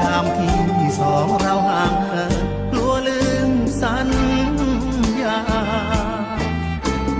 ยามที่สองเราห่าง